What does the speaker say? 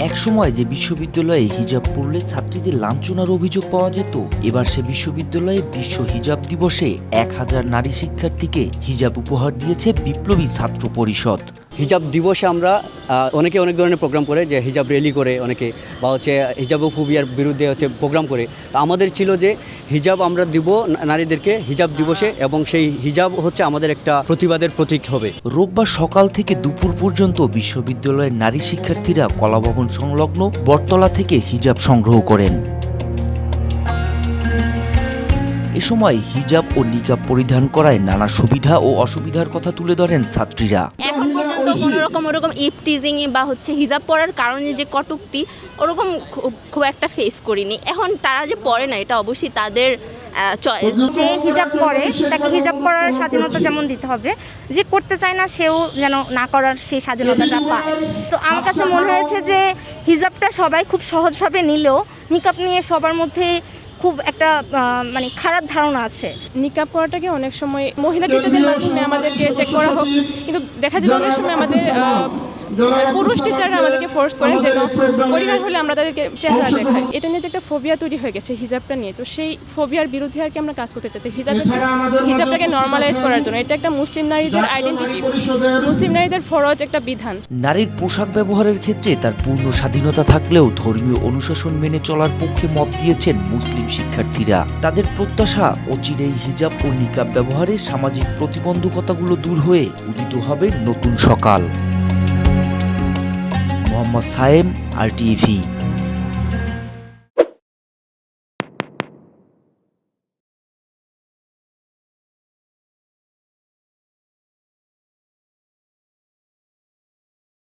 একসময় যে বিশ্ববিদ্যালয়ে হিজাব পড়লে ছাত্রীদের লাঞ্ছনার অভিযোগ পাওয়া যেত, এবার সে বিশ্ববিদ্যালয়ে বিশ্ব হিজাব দিবসে এক হাজার নারী শিক্ষার্থীকে হিজাব উপহার দিয়েছে বিপ্লবী ছাত্র পরিষদ। হিজাব দিবসে আমরা অনেকে অনেক ধরনের প্রোগ্রাম করে যে হিজাব র্যালি করে অনেকে বা হচ্ছে হিজাবোফোবিয়ার বিরুদ্ধে হচ্ছে প্রোগ্রাম করে। তো আমাদের ছিল যে হিজাব আমরা দিব না- নারীদেরকে হিজাব দিবসে এবং সেই হিজাব হচ্ছে আমাদের একটা প্রতিবাদের প্রতীক হবে। রোববার সকাল থেকে দুপুর পর্যন্ত বিশ্ববিদ্যালয়ের নারী শিক্ষার্থীরা কলাভবন সংলগ্ন বটতলা থেকে হিজাব সংগ্রহ করেন। এ সময় হিজাব ও নিকাব পরিধান করায় নানা সুবিধা ও অসুবিধার কথা তুলে ধরেন ছাত্রীরা। এখন পর্যন্ত কোনো রকম ওরকম ইপটিজিং বা হচ্ছে হিজাব পরার কারণে যে কটুক্তি ওরকম খুব খুব একটা ফেস করিনি। এখন তারা যে পড়ে না এটা অবশ্যই তাদের চয়েস যে হিজাব করে তাকে হিজাব করার স্বাধীনতা যেমন দিতে হবে যে করতে চায় না সেও যেন না করার সেই স্বাধীনতাটা পায়। তো আমার কাছে মনে হয়েছে যে হিজাবটা সবাই খুব সহজভাবে নিলেও নিকাপ নিয়ে সবার মধ্যে খুব একটা মানে খারাপ ধারণা আছে। নিকাব করাটাকে অনেক সময় মহিলা টিচারদের মাধ্যমে আমাদেরকে করা হোক। কিন্তু দেখা যায় অনেক সময় আমাদের পুরুষ টিচাররা আমাদেরকে ফোর্স করেন যেন পরিবার হলে আমরা তাদেরকে চেহারা দেখাই। এটা নিয়ে যে একটা ফোবিয়া তৈরি হয়ে গেছে হিজাবটা নিয়ে। তো সেই ফোবিয়ার বিরুদ্ধে আর কি আমরা কাজ করতে চাই। হিজাব হিজাবটাকে নর্মালাইজ করার জন্য। এটা একটা মুসলিম নারীদের আইডেন্টিটি মুসলিম নারীদের ফরজ একটা বিধান। নারীর পোশাক ব্যবহারের ক্ষেত্রে তার পূর্ণ স্বাধীনতা থাকলেও ধর্মীয় অনুশাসন মেনে চলার পক্ষে মত দিয়েছেন মুসলিম শিক্ষার্থীরা। তাদের প্রত্যাশা অচিরেই হিজাব ও নিকাব ব্যবহারে সামাজিক প্রতিবন্ধকতাগুলো দূর হয়ে উদিত হবে নতুন সকাল। Mohammad Sayem R TV.